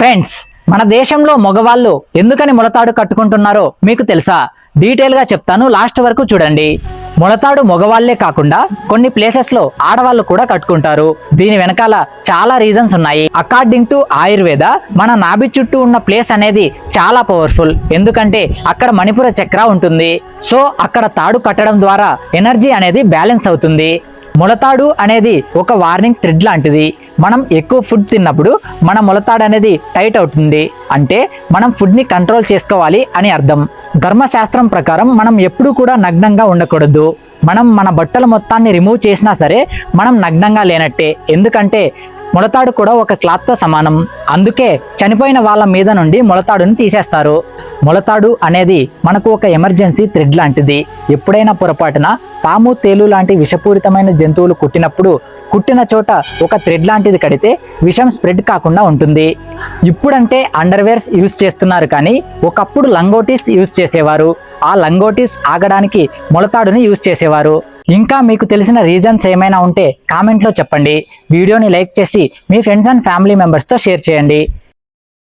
Friends మన దేశంలో మగవాళ్ళు ఎందుకని ములతాడు కట్టుకుంటున్నారో మీకు తెలుసా? డీటెయిల్గా చెప్తాను లాస్ట్ వరకు చూడండి. ములతాడు మగవాళ్ళే కాకుండా కొన్ని ప్లేసెస్లో ఆడవాళ్ళు కూడా కట్టుకుంటారు. దీని వెనకాల చాలా రీజన్స్ ఉన్నాయి. అకార్డింగ్ టు ఆయుర్వేద మన నాభి చుట్టూ ఉన్న ప్లేస్ అనేది చాలా పవర్ఫుల్ ఎందుకంటే అక్కడ మణిపుర చక్ర ఉంటుంది. సో అక్కడ తాడు కట్టడం ద్వారా ఎనర్జీ అనేది బ్యాలెన్స్ అవుతుంది. మొలతాడు అనేది ఒక వార్నింగ్ థ్రెడ్ లాంటిది. మనం ఎక్కువ ఫుడ్ తిన్నప్పుడు మన మొలతాడు అనేది టైట్ అవుతుంది. అంటే మనం ఫుడ్ని కంట్రోల్ చేసుకోవాలి అని అర్థం. ధర్మశాస్త్రం ప్రకారం మనం ఎప్పుడూ కూడా నగ్నంగా ఉండకూడదు. మనం మన బట్టల మొత్తాన్ని రిమూవ్ చేసినా సరే మనం నగ్నంగా లేనట్టే. ఎందుకంటే ములతాడు కూడా ఒక క్లాత్తో సమానం. అందుకే చనిపోయిన వాళ్ళ మీద నుండి ములతాడును తీసేస్తారు. ములతాడు అనేది మనకు ఒక ఎమర్జెన్సీ థ్రెడ్ లాంటిది. ఎప్పుడైనా పొరపాటున పాము తేలు లాంటి విషపూరితమైన జంతువులు కుట్టినప్పుడు కుట్టిన చోట ఒక థ్రెడ్ లాంటిది కడితే విషం స్ప్రెడ్ కాకుండా ఉంటుంది. ఇప్పుడంటే అండర్వేర్స్ యూస్ చేస్తున్నారు కానీ ఒకప్పుడు లంగోటీస్ యూస్ చేసేవారు. ఆ లంగోటీస్ ఆగడానికి ములతాడుని యూస్ చేసేవారు. ఇంకా మీకు తెలిసిన రీజన్స్ ఏమైనా ఉంటే కామెంట్లో చెప్పండి. వీడియోని లైక్ చేసి మీ ఫ్రెండ్స్ అండ్ ఫ్యామిలీ మెంబర్స్తో షేర్ చేయండి.